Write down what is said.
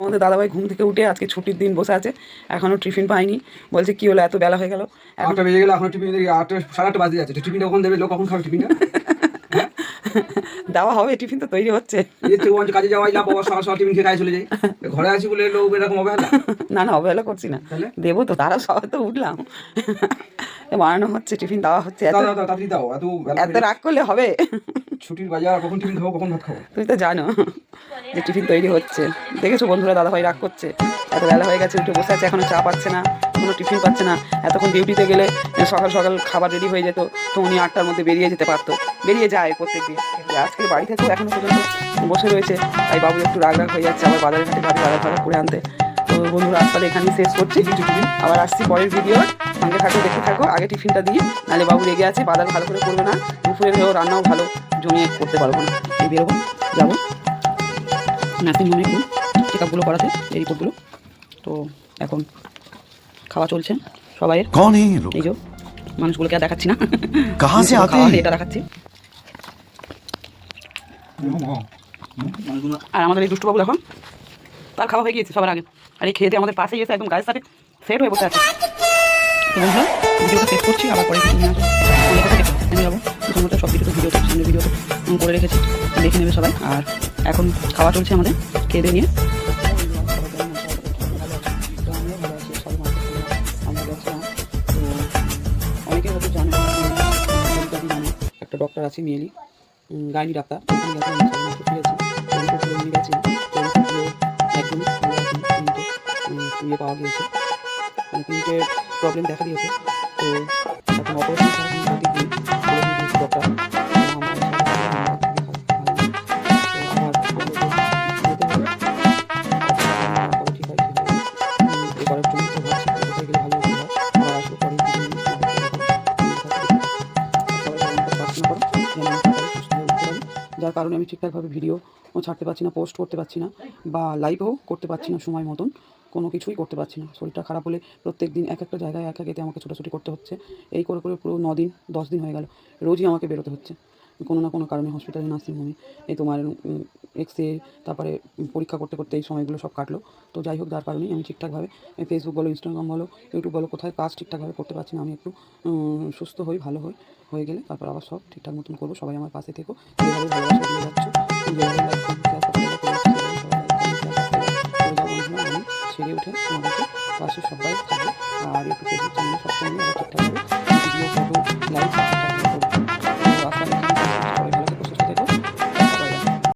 আমাদের দাদাভাই ঘুম থেকে উঠে আজকে ছুটির দিন বসে আছে এখনও টিফিন পাইনি বলছে কি হলো? এত বেলা হয়ে গেল। আটটা বেজে গেলে এখন টিফিন আটটা সাড়ে আটটা বাজে যাচ্ছে। টিফিনটা কখন দেবে? লোক কখন খাবে টিফিনটা? দেওয়া হবে টিফিন তো তৈরি হচ্ছে। কাজে যাওয়াই লাভ বাবা সকাল সকাল টিফিন খেয়ে চলে যাই ঘরে আছি বলে লোক এরকম অবহেলা। না না অবহেলা করছি না? দেবো তো তারা সবাই তো উঠলাম। বানানো হচ্ছে টিফিন দেওয়া হচ্ছে এত রাগ করলে হবে। ছুটির বাজার, কখন টিফিন খাব, কখন ভাত খাব? তুমি তো জানো যে টিফিন তৈরি হচ্ছে। দেখেছ বন্ধুরা, দাদাভাই রাগ করছে। এত বেলা হয়ে গেছে উঠে বসে আছে, এখনও চা পাচ্ছে না, কোনো টিফিন পাচ্ছে না। এতক্ষণ ডিউটিতে গেলে সকাল সকাল খাবার রেডি হয়ে যেত, তো উনি আটটার মধ্যে বেরিয়ে যেতে পারতো। বেরিয়ে যায় প্রত্যেক দিন আজকে বাড়ি থেকেও এখনও পর্যন্ত বসে রয়েছে। তাই বাবু একটু রাগ রাগ হয়ে যাচ্ছে, আবার বাজারে ঘাটে ঘাটে বাজার করে আনতে। তো বন্ধুরা আজকাল এখানেই শেষ করছি আবার আসছি পরের ভিডিও সঙ্গে থাকো দেখে থাকো আগে টিফিনটা দিই নাহলে বাবু রেগে আছে বাজার ভালো করে করল না দুপুরের হয়েও রান্নাও ভালো জমিয়ে করতে পারব না। এই বেরোবো যাব। নার্সিং হোমে একটু চেক আপগুলো করাতে এই রিপোর্টগুলো তো এখন খাওয়া চলছে সবাইয়ের। এই যে মানুষগুলোকে আর দেখাচ্ছি না। খাওয়া এটা দেখাচ্ছি। আর আমাদের এই দুষ্টবাবু দেখো। তার খাওয়া হয়ে গিয়েছে সবার আগে। আর এই খেতে আমাদের পাশে এসে একদম গায়ের সাথে সেট হয়ে বসে আছে। বন্ধুরা করছি, আবার পরে কিছু যাব। প্রথমত সব ভিডিওতে ভিডিও সামনে ভিডিওতে করে রেখেছি, দেখে নেবে সবাই। আর এখন খাওয়া চলছে আমাদের, খেয়ে দিয়ে নিয়ে। একটা ডক্টর আছে, মিয়েলি। Gynae doctor. গেছে। পাওয়া গিয়েছে মানে তিনটে প্রবলেম দেখা দিয়েছে তো এখন অপারেশন হয় যার কারণে আমি ঠিকঠাকভাবে ভিডিও ছাড়তে পারছি না পোস্ট করতে পারছি না বা লাইভও করতে পারছি না সময় মতন কোনো কিছুই করতে পারছি না। শরীরটা খারাপ হলে প্রত্যেক দিন এক একটা জায়গায় এক একেতে আমাকে ছোটাছুটি করতে হচ্ছে। এই করে করে পুরো দিন দশ দিন হয়ে গেল। রোজই আমাকে বেরোতে হচ্ছে। কোনো না কোনো কারণে হসপিটালে নার্সিংহোমে এই তোমার এক্স রে তারপরে পরীক্ষা করতে করতে এই সময়গুলো সব কাটলো। তো যাই হোক, যার কারণেই আমি ঠিকঠাকভাবে ফেসবুক বলো ইনস্টাগ্রাম বলো ইউটিউব বলো, কোথায় কাজ ঠিকঠাকভাবে করতে পারছি না, আমি একটু সুস্থ হই, ভালো হই, হয়ে গেলে তারপর আবার সব ঠিকঠাক মতন করব। সবাই আমার পাশে থেকো। ভালোবাসা দিয়ে যাচ্ছ সেরে ওঠে তোমাদেরকে পাশে সবাই থাকবে আর ইউটিউবের জন্য সবসময় ঠিকঠাক ভিডিও ফটো লাইক